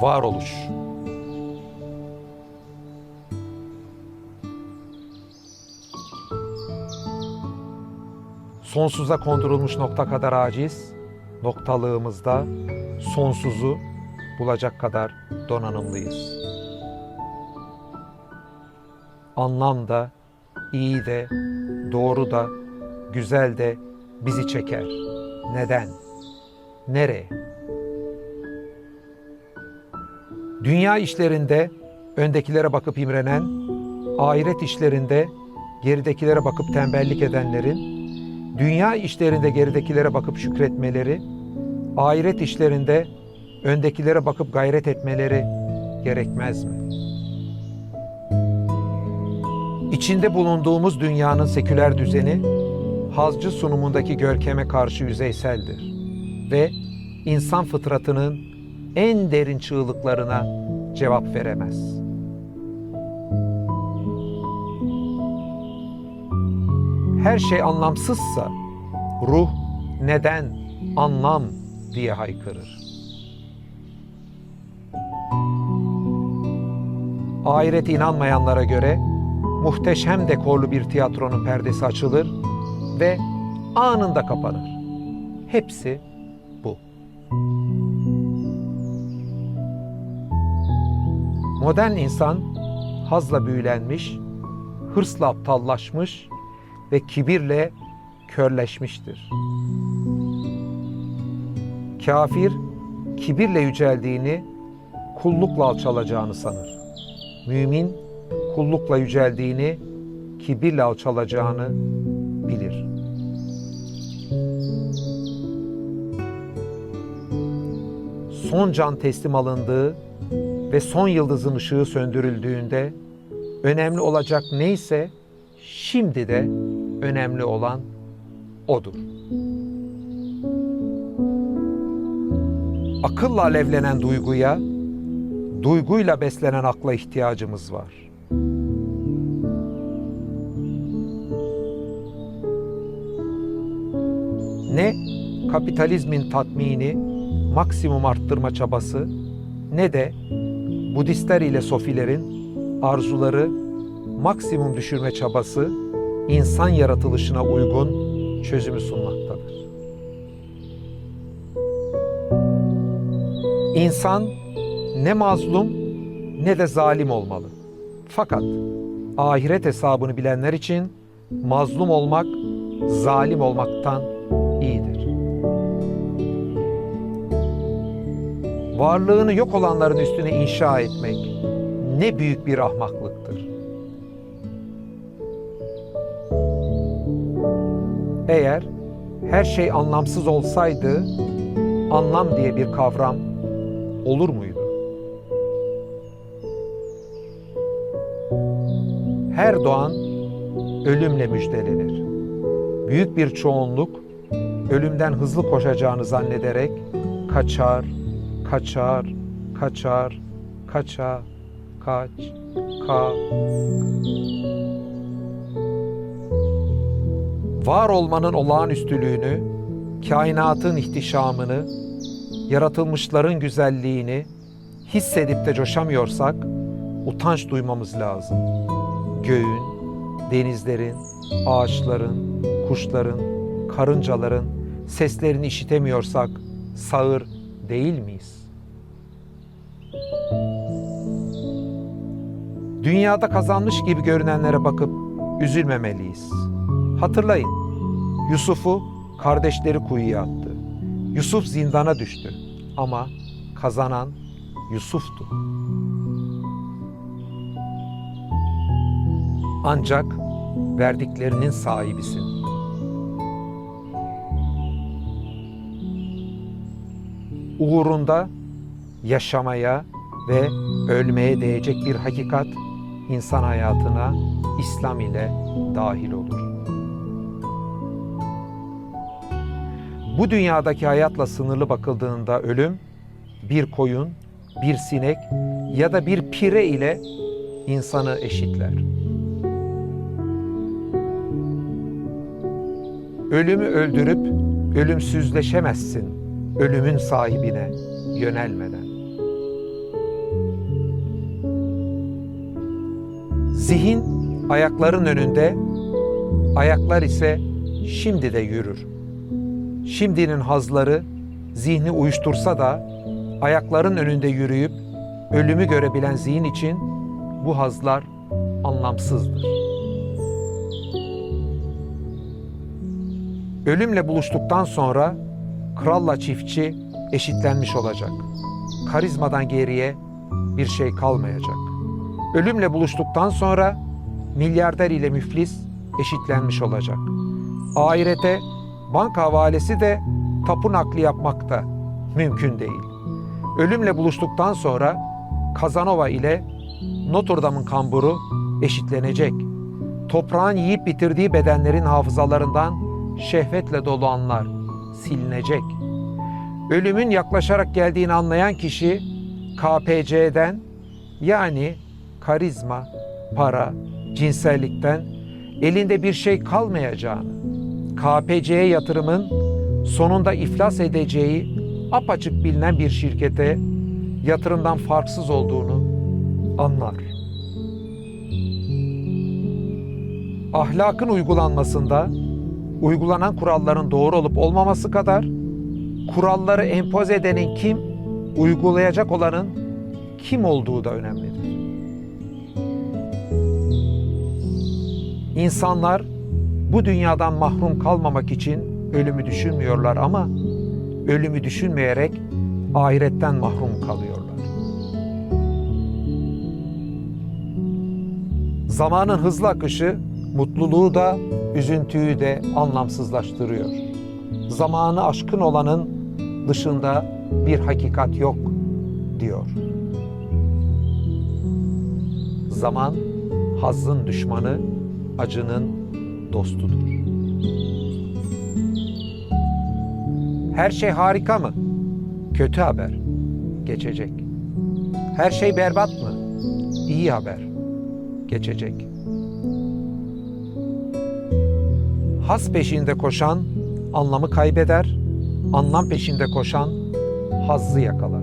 Varoluş. Sonsuza kondurulmuş nokta kadar aciz, noktalığımızda sonsuzu bulacak kadar donanımlıyız. Anlam da, iyi de, doğru da, güzel de bizi çeker. Neden? Nereye? Dünya işlerinde öndekilere bakıp imrenen, ahiret işlerinde geridekilere bakıp tembellik edenlerin, dünya işlerinde geridekilere bakıp şükretmeleri, ahiret işlerinde öndekilere bakıp gayret etmeleri gerekmez mi? İçinde bulunduğumuz dünyanın seküler düzeni, hazcı sunumundaki görkeme karşı yüzeyseldir ve insan fıtratının en derin çığlıklarına cevap veremez. Her şey anlamsızsa ruh neden, anlam diye haykırır. Ahirete inanmayanlara göre muhteşem dekorlu bir tiyatronun perdesi açılır ve anında kapanır. Hepsi bu. Modern insan hazla büyülenmiş, hırsla aptallaşmış ve kibirle körleşmiştir. Kafir kibirle yüceldiğini, kullukla alçalacağını sanır. Mümin kullukla yüceldiğini, kibirle alçalacağını bilir. Son can teslim alındığı ve son yıldızın ışığı söndürüldüğünde önemli olacak neyse şimdi de önemli olan odur. Akılla alevlenen duyguya, duyguyla beslenen akla ihtiyacımız var. Ne kapitalizmin tatmini, maksimum arttırma çabası ne de Budistler ile Sofilerin arzuları maksimum düşürme çabası insan yaratılışına uygun çözümü sunmaktadır. İnsan ne mazlum ne de zalim olmalı. Fakat ahiret hesabını bilenler için mazlum olmak zalim olmaktan iyidir. varlığını yok olanların üstüne inşa etmek ne büyük bir ahmaklıktır. Eğer her şey anlamsız olsaydı anlam diye bir kavram olur muydu? Her doğan ölümle müjdelenir. Büyük bir çoğunluk ölümden hızlı koşacağını zannederek kaçar, kaçar, kaçar, kaça, kaç, ka. Var olmanın olağanüstülüğünü, kainatın ihtişamını, yaratılmışların güzelliğini hissedip de coşamıyorsak utanç duymamız lazım. Göğün, denizlerin, ağaçların, kuşların, karıncaların seslerini işitemiyorsak sağır değil miyiz? Dünyada kazanmış gibi görünenlere bakıp üzülmemeliyiz. Hatırlayın, Yusuf'u kardeşleri kuyuya attı. Yusuf zindana düştü ama kazanan Yusuf'tu. Ancak verdiklerinin sahibisin. uğrunda yaşamaya ve ölmeye değecek bir hakikat insan hayatına İslam ile dahil olur. Bu dünyadaki hayatla sınırlı bakıldığında ölüm bir koyun, bir sinek ya da bir pire ile insanı eşitler. Ölümü öldürüp ölümsüzleşemezsin ölümün sahibine yönelmeden. Zihin ayakların önünde, ayaklar ise şimdi de yürür. Şimdinin hazları zihni uyuştursa da ayakların önünde yürüyüp ölümü görebilen zihin için bu hazlar anlamsızdır. Ölümle buluştuktan sonra kralla çiftçi eşitlenmiş olacak. Karizmadan geriye bir şey kalmayacak. Ölümle buluştuktan sonra milyarder ile müflis eşitlenmiş olacak. Ahirete banka havalesi de tapu nakli yapmak mümkün değil. Ölümle buluştuktan sonra Kazanova ile Notre Dame'ın kamburu eşitlenecek. Toprağın yiyip bitirdiği bedenlerin hafızalarından şehvetle dolu anlar silinecek. Ölümün yaklaşarak geldiğini anlayan kişi KPC'den yani karizma, para, cinsellikten elinde bir şey kalmayacağını, KPC'ye yatırımın sonunda iflas edeceği apaçık bilinen bir şirkete yatırımdan farksız olduğunu anlar. Ahlakın uygulanmasında uygulanan kuralların doğru olup olmaması kadar kuralları empoze edenin kim, uygulayacak olanın kim olduğu da önemlidir. İnsanlar bu dünyadan mahrum kalmamak için ölümü düşünmüyorlar ama ölümü düşünmeyerek ahiretten mahrum kalıyorlar. Zamanın hızlı akışı mutluluğu da üzüntüyü de anlamsızlaştırıyor. Zamanı aşkın olanın dışında bir hakikat yok diyor. Zaman hazzın düşmanı, acının dostudur. Her şey harika mı? Kötü haber. Geçecek. Her şey berbat mı? İyi haber. Geçecek. Has peşinde koşan anlamı kaybeder, anlam peşinde koşan hazzı yakalar.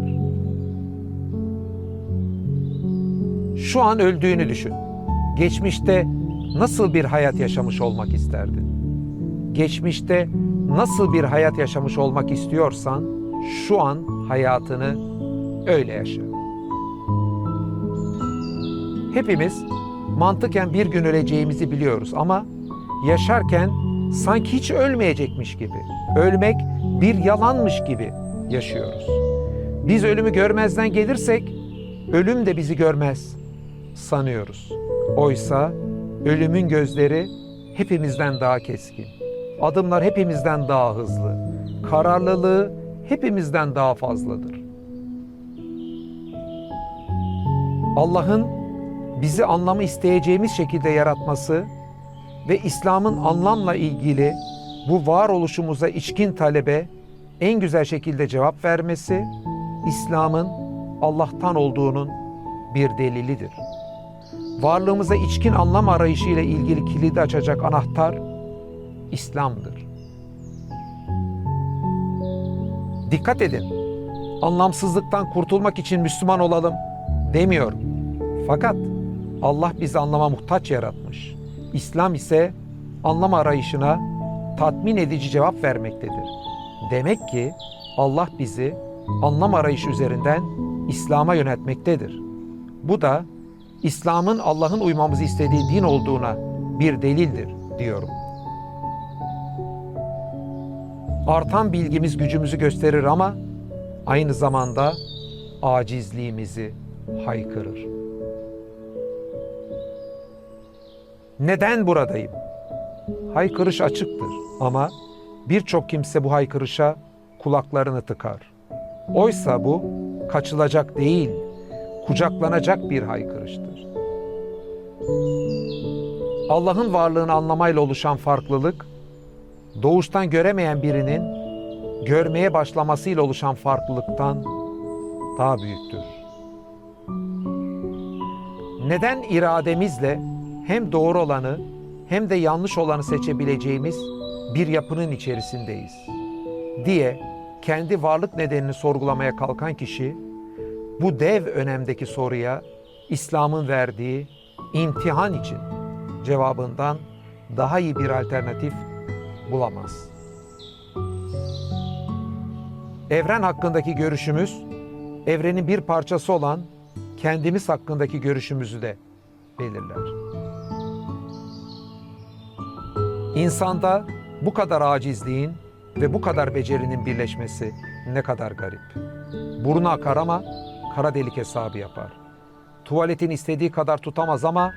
Şu an öldüğünü düşün. Geçmişte nasıl bir hayat yaşamış olmak isterdin? Geçmişte nasıl bir hayat yaşamış olmak istiyorsan şu an hayatını öyle yaşa. Hepimiz mantıken bir gün öleceğimizi biliyoruz ama yaşarken sanki hiç ölmeyecekmiş gibi, ölmek bir yalanmış gibi yaşıyoruz. Biz ölümü görmezden gelirsek ölüm de bizi görmez sanıyoruz. Oysa ölümün gözleri hepimizden daha keskin. Adımlar hepimizden daha hızlı. Kararlılığı hepimizden daha fazladır. Allah'ın bizi anlamı isteyeceğimiz şekilde yaratması ve İslam'ın anlamla ilgili bu varoluşumuza içkin talebe en güzel şekilde cevap vermesi İslam'ın Allah'tan olduğunun bir delilidir. Varlığımıza içkin anlam arayışı ile ilgili kilidi açacak anahtar İslam'dır. Dikkat edin. Anlamsızlıktan kurtulmak için Müslüman olalım demiyorum. Fakat Allah bizi anlama muhtaç yaratmış. İslam ise anlam arayışına tatmin edici cevap vermektedir. Demek ki Allah bizi anlam arayışı üzerinden İslam'a yönetmektedir. Bu da İslam'ın Allah'ın uymamızı istediği din olduğuna bir delildir diyorum. Artan bilgimiz gücümüzü gösterir ama aynı zamanda acizliğimizi haykırır. Neden buradayım? Haykırış açıktır ama birçok kimse bu haykırışa kulaklarını tıkar. Oysa bu kaçılacak değil, kucaklanacak bir haykırıştır. Allah'ın varlığını anlamayla oluşan farklılık, doğuştan göremeyen birinin görmeye başlamasıyla oluşan farklılıktan daha büyüktür. Neden irademizle hem doğru olanı hem de yanlış olanı seçebileceğimiz bir yapının içerisindeyiz diye kendi varlık nedenini sorgulamaya kalkan kişi bu dev önemdeki soruya İslam'ın verdiği imtihan için cevabından daha iyi bir alternatif bulamaz. Evren hakkındaki görüşümüz, evrenin bir parçası olan kendimiz hakkındaki görüşümüzü de belirler. İnsanda bu kadar acizliğin ve bu kadar becerinin birleşmesi ne kadar garip. Burnu akar ama kara delik hesabı yapar. Tuvaletin istediği kadar tutamaz ama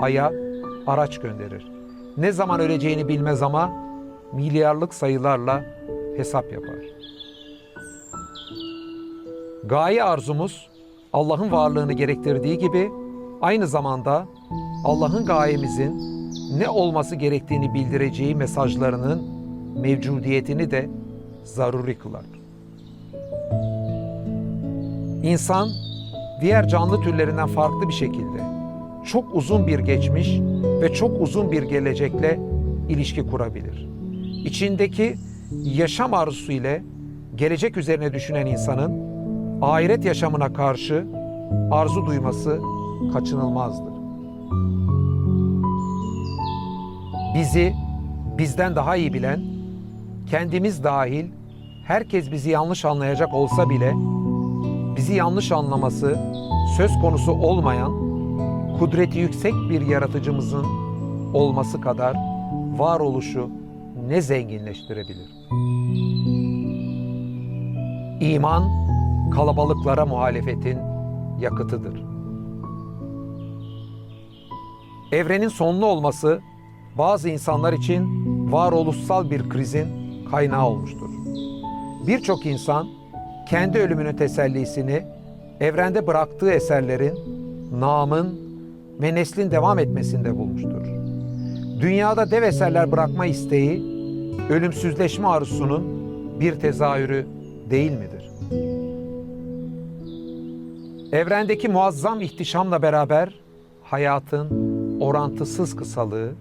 aya araç gönderir. Ne zaman öleceğini bilmez ama milyarlık sayılarla hesap yapar. Gaye arzumuz Allah'ın varlığını gerektirdiği gibi aynı zamanda Allah'ın gayemizin ne olması gerektiğini bildireceği mesajlarının mevcudiyetini de zaruri kılar. İnsan diğer canlı türlerinden farklı bir şekilde çok uzun bir geçmiş ve çok uzun bir gelecekle ilişki kurabilir. İçindeki yaşam arzusu ile gelecek üzerine düşünen insanın ahiret yaşamına karşı arzu duyması kaçınılmazdır. Bizi bizden daha iyi bilen, kendimiz dahil herkes bizi yanlış anlayacak olsa bile bizi yanlış anlaması söz konusu olmayan kudreti yüksek bir yaratıcımızın olması kadar varoluşu ne zenginleştirebilir? İman kalabalıklara muhalefetin yakıtıdır. Evrenin sonlu olması bazı insanlar için varoluşsal bir krizin kaynağı olmuştur. Birçok insan kendi ölümünün tesellisini evrende bıraktığı eserlerin, namın ve neslin devam etmesinde bulmuştur. Dünyada dev eserler bırakma isteği, ölümsüzleşme arzusunun bir tezahürü değil midir? Evrendeki muazzam ihtişamla beraber hayatın orantısız kısalığı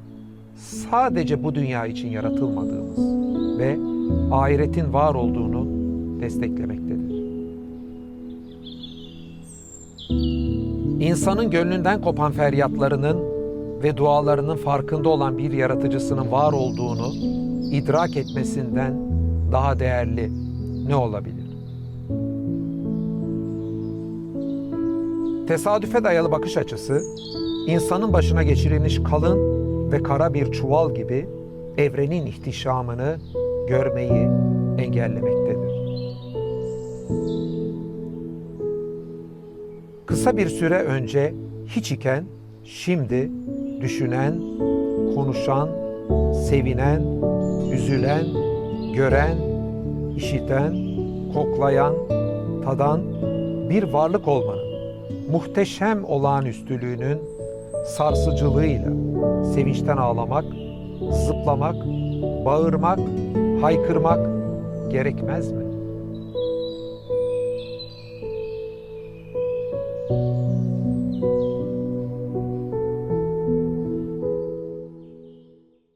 sadece bu dünya için yaratılmadığımız ve ahiretin var olduğunu desteklemektedir. İnsanın gönlünden kopan feryatlarının ve dualarının farkında olan bir yaratıcısının var olduğunu idrak etmesinden daha değerli ne olabilir? Tesadüfe dayalı bakış açısı, insanın başına geçirilmiş kalın ve kara bir çuval gibi evrenin ihtişamını görmeyi engellemektedir. Kısa bir süre önce hiç iken şimdi düşünen, konuşan, sevinen, üzülen, gören, işiten, koklayan, tadan bir varlık olmanın muhteşem olağanüstülüğünün sarsıcılığıyla sevinçten ağlamak, zıplamak, bağırmak, haykırmak gerekmez mi?